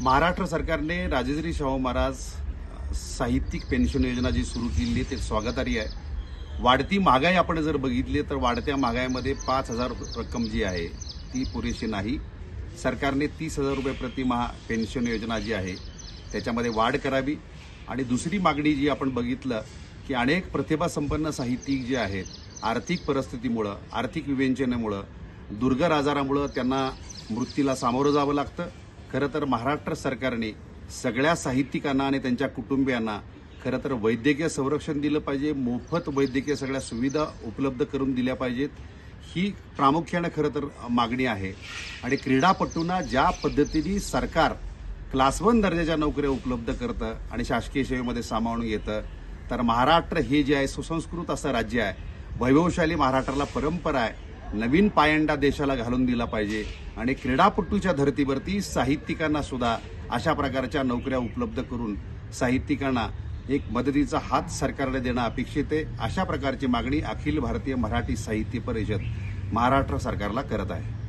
महाराष्ट्र सरकारने राजेश्री शाहू महाराज साहित्यिक पेन्शन योजना जी सुरू केली ते स्वागतार्ह आहे. वाढती महागाई आपण जर बघितली तर वाढत्या महागाईमध्ये पाच हजार रक्कम जी आहे ती पुरेशी नाही. सरकारने तीस हजार रुपये प्रतिमाह पेन्शन योजना जी आहे त्याच्यामध्ये वाढ करावी. आणि दुसरी मागणी जी आपण बघितलं की अनेक प्रतिभासंपन्न साहित्यिक जे आहेत आर्थिक परिस्थितीमुळं आर्थिक विवेचनेमुळं दुर्गर आजारामुळं त्यांना मृत्यूला सामोरं जावं लागतं. खरं तर महाराष्ट्र सरकारने सगळ्या साहित्यिकांना आणि त्यांच्या कुटुंबियांना खरं तर वैद्यकीय संरक्षण दिलं पाहिजे मोफत वैद्यकीय सगळ्या सुविधा उपलब्ध करून दिल्या पाहिजेत. ही प्रामुख्यानं खरं तर मागणी आहे. आणि क्रीडापटूंना ज्या पद्धतीने सरकार क्लास वन दर्जाच्या नोकऱ्या उपलब्ध करतं आणि शासकीय सेवेमध्ये सामावून घेतं तर महाराष्ट्र हे जे आहे सुसंस्कृत असं राज्य आहे. वैभवशाली महाराष्ट्राला परंपरा आहे. नवीन पायंडा देशाला घालून दिला पाहिजे. आणि क्रीडापटूच्या धर्तीवरती साहित्यिकांना सुद्धा अशा प्रकारच्या नोकऱ्या उपलब्ध करून साहित्यिकांना एक मदतीचा हात सरकारने देणं अपेक्षित आहे. अशा प्रकारची मागणी अखिल भारतीय मराठी साहित्य परिषद महाराष्ट्र सरकारला करत आहे.